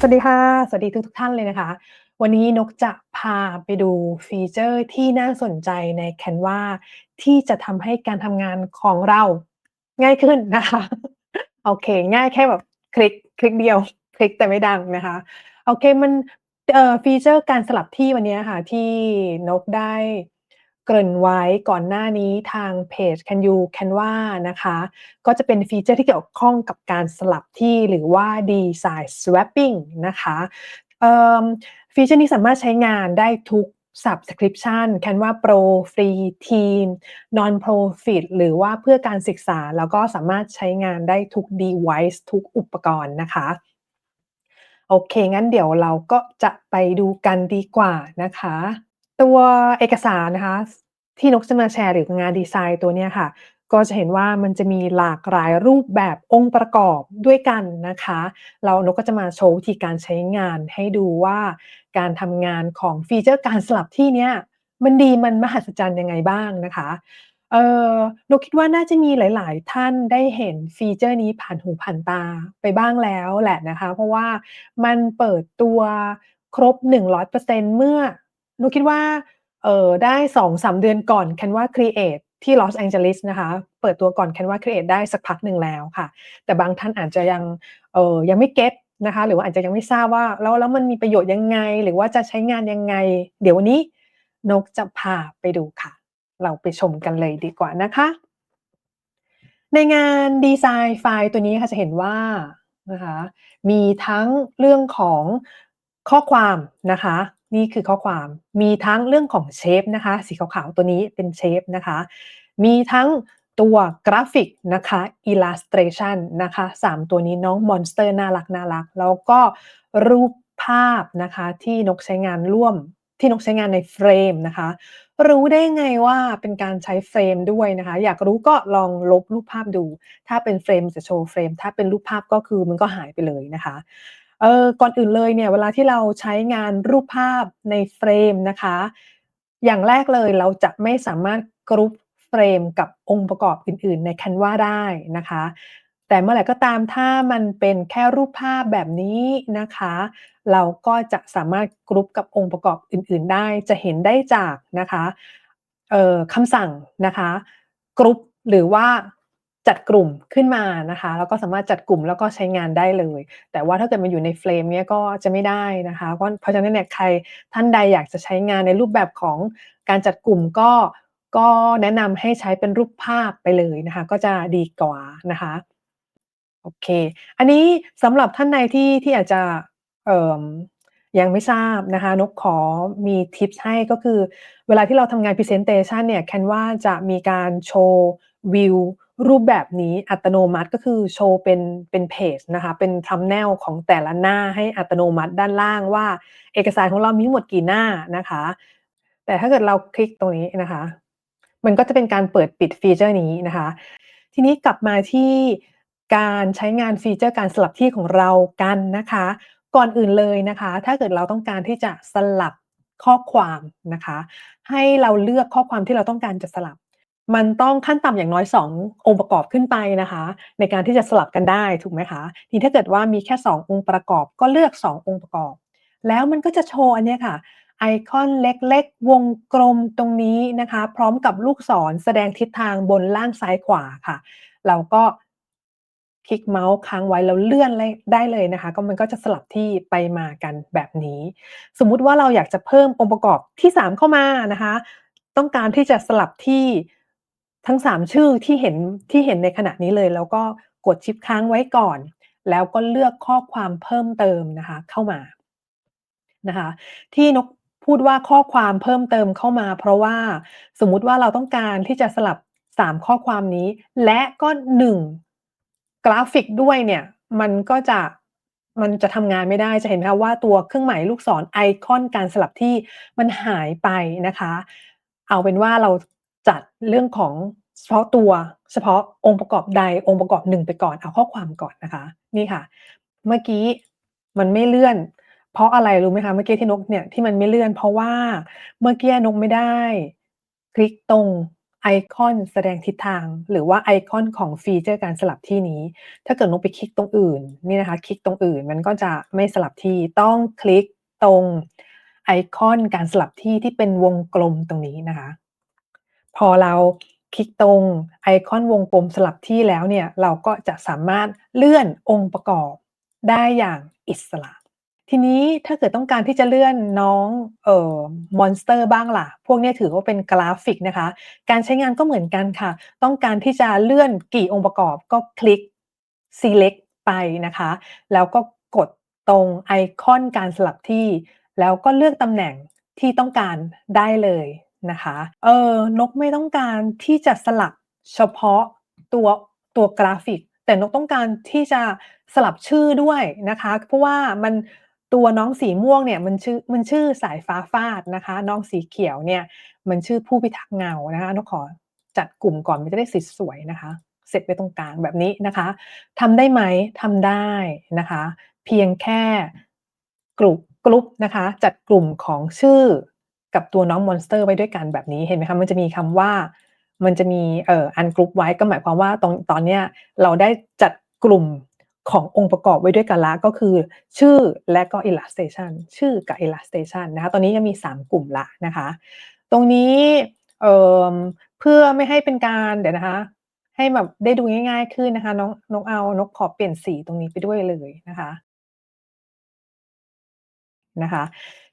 สวัสดีค่ะ สวัสดีทุกๆท่านเลยนะคะ วันนี้นกจะพาไปดูฟีเชอร์ที่น่าสนใจใน Canva ที่จะทำให้การทำงานของเราง่ายขึ้นนะคะ โอเค ง่ายแค่แบบคลิกคลิกเดียว คลิกแต่ไม่ดังนะคะ โอเคมันเอ่อฟีเชอร์การสลับที่วันนี้ค่ะที่นกได้ เกริ่นไว้ก่อนหน้านี้ทางเพจ Can You Canva นะคะ ก็จะเป็นฟีเชอร์ที่เกี่ยวข้องกับการสลับที่หรือว่า Design Swapping นะคะฟีเชอร์นี้สามารถใช้งานได้ทุก Subscription Canva Pro ฟรีทีม Non-profit หรือว่าเพื่อการศึกษา แล้วก็สามารถใช้งานได้ทุก Device ทุกอุปกรณ์นะคะโอเค งั้นเดี๋ยวเราก็จะไปดูกันดีกว่านะคะ ตัวเอกสารนะคะ ที่นกจะมาแชร์หรืองานดีไซน์ตัวเนี้ยค่ะ ก็จะเห็นว่ามันจะมีหลากหลายรูปแบบองค์ประกอบด้วยกันนะคะแล้วนกก็จะมาโชว์วิธีการใช้งานให้ดูว่าการทำงานของฟีเชอร์การสลับที่เนี้ยมันดีมันมหัศจรรย์ยังไงบ้างนะคะเอ่อนกคิดว่าน่าจะมีหลาย ๆ ท่านได้เห็นฟีเชอร์นี้ผ่านหูผ่านตาไปบ้างแล้วแหละนะคะ เพราะว่ามันเปิดตัวครบ 100%เมื่อ นกคิดว่าเออได้2-3เดือนก่อน Canva Create ที่ Los Angeles นะคะ เปิดตัวก่อน Canva Create ได้สักพักหนึ่งแล้วค่ะ แต่บางท่านอาจจะยังเออยังไม่เก็ตนะคะหรือว่าอาจจะยังไม่ทราบว่าแล้วแล้วมันมีประโยชน์ยังไง หรือว่าจะใช้งานยังไง เดี๋ยววันนี้นกจะพาไปดูค่ะ เราไปชมกันเลยดีกว่านะคะ ในงานดีไซน์ไฟล์ตัวนี้ค่ะจะเห็นว่านะคะมีทั้งเรื่องของข้อความนะคะ นี่คือข้อความมีทั้งเรื่องของเชฟนะคะ สีขาวๆตัวนี้เป็นเชฟนะคะ มีทั้งตัวกราฟิกนะคะ Illustration นะคะ 3 ตัวนี้น้องมอนสเตอร์น่ารักๆแล้วก็รูปภาพนะคะที่นกใช้งานร่วมที่นกใช้งานในเฟรมนะคะ รู้ได้ไงว่าเป็นการใช้เฟรมด้วยนะคะ อยากรู้ก็ลองลบรูปภาพดู ถ้าเป็นเฟรมจะโชว์เฟรม ถ้าเป็นรูปภาพก็คือมันก็หายไปเลยนะคะ เออก่อนอื่นเลยเนี่ยเวลาที่เราใช้งานรูปภาพในเฟรมนะคะ อย่างแรกเลยเราจะไม่สามารถ group เฟรมกับองค์ประกอบอื่น ๆ ใน Canva ได้นะคะ แต่เมื่อไหร่ก็ตามถ้ามันเป็นแค่รูปภาพแบบนี้นะคะ เราก็จะสามารถ group กับองค์ประกอบอื่น ๆ ได้จะเห็นได้จากนะคะเอ่อคำสั่งนะคะ group หรือว่า จัดกลุ่มขึ้นมานะคะ แล้วก็สามารถจัดกลุ่มแล้วก็ใช้งานได้เลย แต่ว่าถ้าเกิดมันอยู่ในเฟรมเนี่ยก็จะไม่ได้นะคะเพราะฉะนั้นเนี่ยใครท่านใดอยากจะใช้งานในรูปแบบของการจัดกลุ่มก็ก็แนะนำให้ใช้เป็นรูปภาพไปเลยนะคะ ก็จะดีกว่านะคะโอเค อันนี้สำหรับท่านใดที่ที่อาจจะเอ่อยังไม่ทราบนะคะ นกขอมีทิปให้ก็คือ เวลาที่เราทำงาน Presentation เนี่ย Canva จะมีการโชว์วิว รูปแบบนี้อัตโนมัติก็คือโชว์เป็นเป็นเพจนะคะเป็น Thumbnail ของแต่ละหน้าให้อัตโนมัติด้านล่างว่า เอกสารของเรามีหมดกี่หน้านะคะ แต่ถ้าเกิดเราคลิกตรงนี้นะคะ มันก็จะเป็นการเปิดปิดฟีเชอร์นี้นะคะ ทีนี้กลับมาที่การใช้งานฟีเชอร์การสลับที่ของเรากันนะคะ ก่อนอื่นเลยนะคะ ถ้าเกิดเราต้องการที่จะสลับข้อความนะคะ ให้เราเลือกข้อความที่เราต้องการจะสลับ มันต้องขั้นต่ำอย่างน้อย 2 องค์ประกอบขึ้นไปนะคะ ในการที่จะสลับกันได้ถูกไหมคะทีนี้ถ้าเกิดว่ามีแค่ 2 องค์ประกอบก็เลือก 2 องค์ประกอบ แล้วมันก็จะโชว์อันนี้ค่ะไอคอนเล็กๆ วงกลมตรงนี้นะคะ พร้อมกับลูกศรแสดงทิศทางบนล่างซ้ายขวาค่ะ เราก็คลิกเมาส์ค้างไว้แล้วเลื่อนไล่ได้เลยนะคะ ก็มันก็จะสลับที่ไปมากันแบบนี้ สมมุติว่าเราอยากจะเพิ่มองค์ประกอบที่ 3 เข้ามานะคะ ต้องการที่จะสลับที่ ทั้ง 3 ชื่อที่เห็นที่เห็นในขณะนี้เลย แล้วก็กดชิปค้างไว้ก่อน แล้วก็เลือกข้อความเพิ่มเติมนะคะเข้ามานะคะที่นกพูดว่าข้อความเพิ่มเติมเข้ามา เพราะว่าสมมุติว่าเราต้องการที่จะสลับ 3 ข้อความนี้ และก็ 1 กราฟิกด้วยเนี่ยมันก็จะมันจะทำงานไม่ได้จะเห็นไหมคะว่าตัวเครื่องหมายลูกศรไอคอนการสลับที่มันหายไปนะคะ เอาเป็นว่าเรา จัดเรื่องของเฉพาะตัวเฉพาะองค์ประกอบใดองค์ประกอบหนึ่งไปก่อนเอาข้อความก่อนนะคะ นี่ค่ะ เมื่อกี้มันไม่เลื่อน เพราะอะไรรู้ไหมคะเมื่อกี้ที่นกเนี่ยที่มันไม่เลื่อน เพราะว่าเมื่อกี้นกไม่ได้ คลิกตรงไอคอนแสดงทิศทาง หรือว่าไอคอนของฟีเจอร์การสลับที่นี้ ถ้าเกิดนกไปคลิกตรงอื่นนี่นะคะ คลิกตรงอื่นมันก็จะไม่สลับที่ต้องคลิกตรงไอคอนการสลับที่ที่เป็นวงกลมตรงนี้นะคะ พอเราคลิกตรงไอคอนวงกลมสลับที่แล้วเนี่ยเราก็จะสามารถเลื่อนองค์ประกอบได้อย่างอิสระ ทีนี้ถ้าเกิดต้องการที่จะเลื่อนน้องเอ่อมอนสเตอร์บ้างล่ะ พวกนี้ถือว่าเป็นกราฟิกนะคะ การใช้งานก็เหมือนกันค่ะ ต้องการที่จะเลื่อนกี่องค์ประกอบก็คลิก select ไปนะคะ แล้วก็กดตรงไอคอนการสลับที่ แล้วก็เลือกตำแหน่งที่ต้องการได้เลย นะคะ เออนกไม่ต้องการที่จะสลับเฉพาะตัวตัวกราฟิก แต่นกต้องการที่จะสลับชื่อด้วยนะคะ เพราะว่ามันตัวน้องสีม่วงเนี่ยมันชื่อมันชื่อสายฟ้าฟาดนะคะ น้องสีเขียวเนี่ยมันชื่อผู้พิทักษ์เงานะคะนกขอจัดกลุ่มก่อนมันจะได้สวยนะคะ เสร็จไปตรงกลางแบบนี้นะคะทำได้ไหมทำได้นะคะ เพียงแค่กลุ่มกลุ่มนะคะ จัดกลุ่มของชื่อ กับตัวน้องมอนสเตอร์ไว้ด้วยกันแบบนี้เห็นไหมคะมันจะมีคำว่ามันจะมีเอ่ออันกลุ่มไว้ก็หมายความว่าตรงตอนเนี้ยเราได้จัดกลุ่มขององค์ประกอบไว้ด้วยกันละก็คือ ชื่อและก็ illustration ชื่อกับ illustration นะคะตอนนี้ยังมี 3 กลุ่มละนะคะ ตรงนี้เอ่อเพื่อไม่ให้เป็นการเดี๋ยวนะคะ ให้แบบได้ดูง่ายๆขึ้นนะคะน้องนกเอานกขอเปลี่ยนสีตรงนี้ไปด้วยเลยนะคะ นะคะ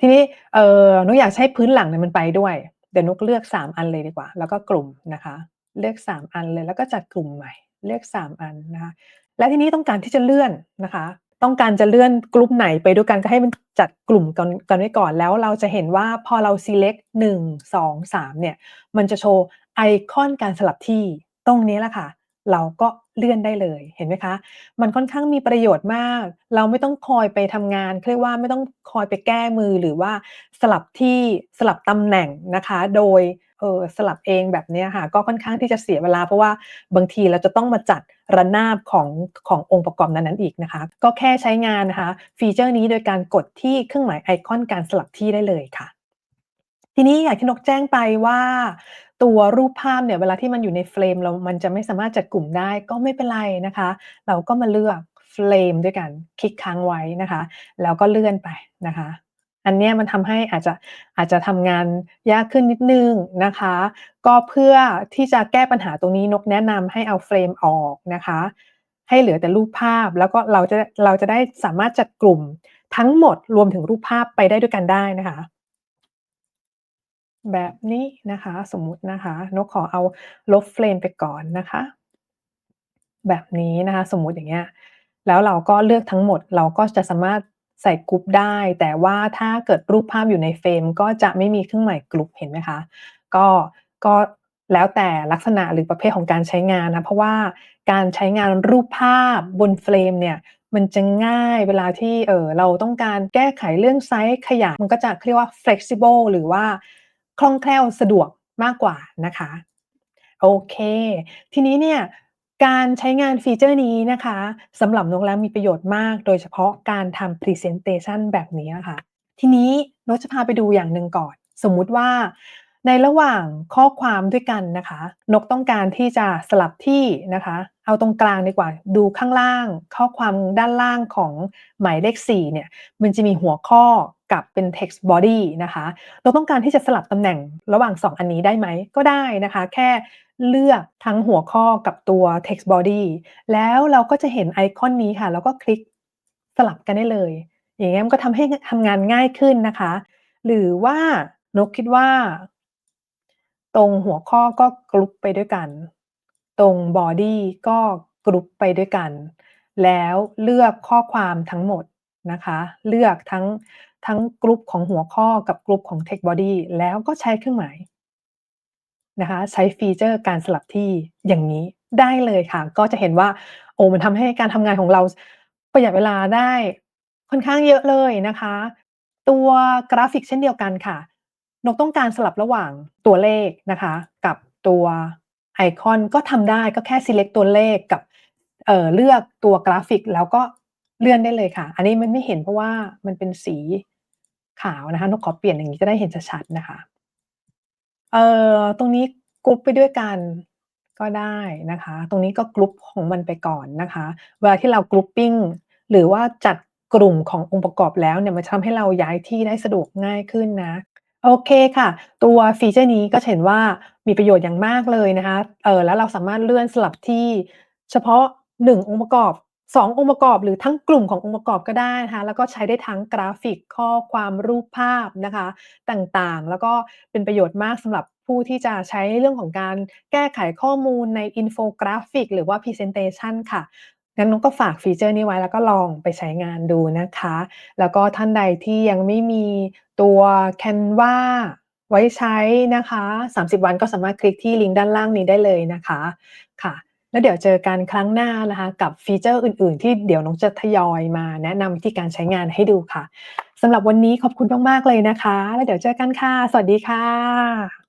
ทีนี้เออนกอยากให้พื้นหลังเนี่ยมันไปด้วย เดี๋ยวนุกเลือก 3 อันเลยดีกว่า แล้วก็กลุ่มนะคะ เลือก 3 อันเลยแล้วก็จัดกลุ่มใหม่ เลือก 3 อันนะคะ และทีนี้ต้องการที่จะเลื่อนนะคะ ต้องการจะเลื่อนกลุ่มไหนไปด้วยกันก็ให้มันจัดกลุ่มกันกันไว้ก่อนแล้วเราจะเห็นว่าพอเรา select 1 2 3เนี่ยมันจะโชว์ไอคอนการสลับที่ตรงนี้แหละค่ะ เราก็ เลื่อนได้เลยเห็นไหมคะ มันค่อนข้างมีประโยชน์มาก เราไม่ต้องคอยไปทำงานเรียกว่าไม่ต้องคอยไปแก้มือหรือว่าสลับที่สลับตำแหน่งนะคะ โดยเออสลับเองแบบนี้ค่ะก็ค่อนข้างที่จะเสียเวลา เพราะว่าบางทีเราจะต้องมาจัดระนาบของขององค์ประกอบนั้นๆอีกนะคะ ก็แค่ใช้งานนะคะ ฟีเจอร์นี้โดยการกดที่เครื่องหมายไอคอนการสลับที่ได้เลยค่ะ ทีนี้อยากที่นกแจ้งไปว่า ตัวรูปภาพเนี่ยเวลาที่มันอยู่ในเฟรมเรา มันจะไม่สามารถจัดกลุ่มได้ก็ไม่เป็นไรนะคะ เราก็มาเลือกเฟรมด้วยกันคลิกค้างไว้นะคะ แล้วก็เลื่อนไปนะคะ อันนี้มันทำให้อาจจะอาจจะทำงานยากขึ้นนิดนึงนะคะ ก็เพื่อที่จะแก้ปัญหาตรงนี้นกแนะนำให้เอาเฟรมออกนะคะ ให้เหลือแต่รูปภาพแล้วก็เราจะเราจะได้สามารถจัดกลุ่มทั้งหมดรวมถึงรูปภาพไปได้ด้วยกันได้นะคะ แบบนี้นะคะ สมมุตินะคะนกขอเอาลบเฟรมไปก่อนนะคะ แบบนี้นะคะ สมมุติอย่างเงี้ยแล้วเราก็เลือกทั้งหมดเราก็จะสามารถใส่กรุ๊ปได้ แต่ว่าถ้าเกิดรูปภาพอยู่ในเฟรมก็จะไม่มีเครื่องหมายกรุ๊ปเห็นไหมคะก็ก็แล้วแต่ลักษณะหรือประเภทของการใช้งานนะเพราะว่าการใช้งานรูปภาพบนเฟรมเนี่ยมันจะง่ายเวลาที่เออเราต้องการแก้ไขเรื่องไซส์ขยะมันก็จะเรียกว่า flexible หรือว่า คล่องแคล่วสะดวกมากกว่านะคะโอเค ทีนี้เนี่ยการใช้งานฟีเจอร์นี้นะคะสำหรับนกแล้วมีประโยชน์มาก โดยเฉพาะการทำ Presentation แบบนี้ค่ะ ทีนี้นกจะพาไปดูอย่างหนึ่งก่อน สมมุติว่า ในระหว่างข้อความด้วยกันนะคะ นกต้องการที่จะสลับที่นะคะ เอาตรงกลางดีกว่าดูข้างล่าง ข้อความด้านล่างของหมายเลข4เนี่ยมันจะมีหัวข้อ กับเป็น text body นะคะ เราต้องการที่จะสลับตำแหน่งระหว่าง 2 อันนี้ได้ไหม ก็ได้นะคะ แค่เลือกทั้งหัวข้อกับตัว text body แล้วเราก็จะเห็นไอคอนนี้ค่ะ แล้วก็คลิกสลับกันได้เลย อย่างเงี้มันก็ทำให้ทำงานง่ายขึ้นนะคะ หรือว่านกคิดว่า ตรงหัวข้อก็กรุ๊ปไปด้วยกัน ตรงบอดี้ก็กรุ๊ปไปด้วยกัน แล้วเลือกข้อความทั้งหมดนะคะ เลือกทั้ง ทั้งกรุ๊ปของหัวข้อกับกรุ๊ปของ text body แล้วก็ใช้เครื่องหมายนะคะใช้ฟีเจอร์การสลับที่อย่างนี้ได้เลยค่ะ ก็จะเห็นว่า โอ้มันทำให้การทำงานของเราประหยัดเวลาได้ค่อนข้างเยอะเลยนะคะ ตัวกราฟิกเช่นเดียวกันค่ะ นกต้องการสลับระหว่างตัวเลขนะคะ กับตัวไอคอนก็ทำได้ก็แค่ select ตัวเลขกับเอ่อเลือกตัวกราฟิกแล้วก็เลื่อนได้เลยค่ะ อันนี้มันไม่เห็นเพราะว่ามันเป็นสี ขาวนะคะนกขอเปลี่ยนอย่างนี้จะได้เห็นชัดๆนะคะ เอ่อตรงนี้กรุ๊ปไปด้วยกันก็ได้นะคะ ตรงนี้ก็กรุ๊ปของมันไปก่อนนะคะ เวลาที่เรา grouping หรือว่าจัดกลุ่มขององค์ประกอบแล้วเนี่ยมันทำให้เราย้ายที่ได้สะดวกง่ายขึ้นนะโอเคค่ะ ตัวฟีเจอร์นี้ก็เห็นว่ามีประโยชน์อย่างมากเลยนะคะเออแล้วเราสามารถเลื่อนสลับที่เฉพาะ 1 องค์ประกอบ 2 องค์ประกอบหรือทั้งกลุ่มขององค์ประกอบก็ได้นะคะแล้วก็ใช้ได้ทั้งกราฟิกข้อความรูปภาพนะคะต่างๆ แล้วก็เป็นประโยชน์มากสำหรับผู้ที่จะใช้เรื่องของการแก้ไขข้อมูลในอินโฟกราฟิกหรือว่า Presentation ค่ะงั้นนกก็ฝากฟีเจอร์นี้ไว้แล้วก็ลองไปใช้งานดูนะคะ แล้วก็ท่านใดที่ยังไม่มีตัว Canva ไว้ใช้นะคะ 30 วันก็สามารถคลิกที่ลิงก์ด้านล่างนี้ได้เลยนะคะค่ะ แล้วเดี๋ยวเจอกันครั้งหน้านะคะกับฟีเจอร์อื่น ๆ ที่เดี๋ยวน้องจะทยอยมา แนะนำวิธีการใช้งานให้ดูค่ะสำหรับวันนี้ขอบคุณมาก ๆ เลยนะคะ แล้วเดี๋ยวเจอกันค่ะ สวัสดีค่ะ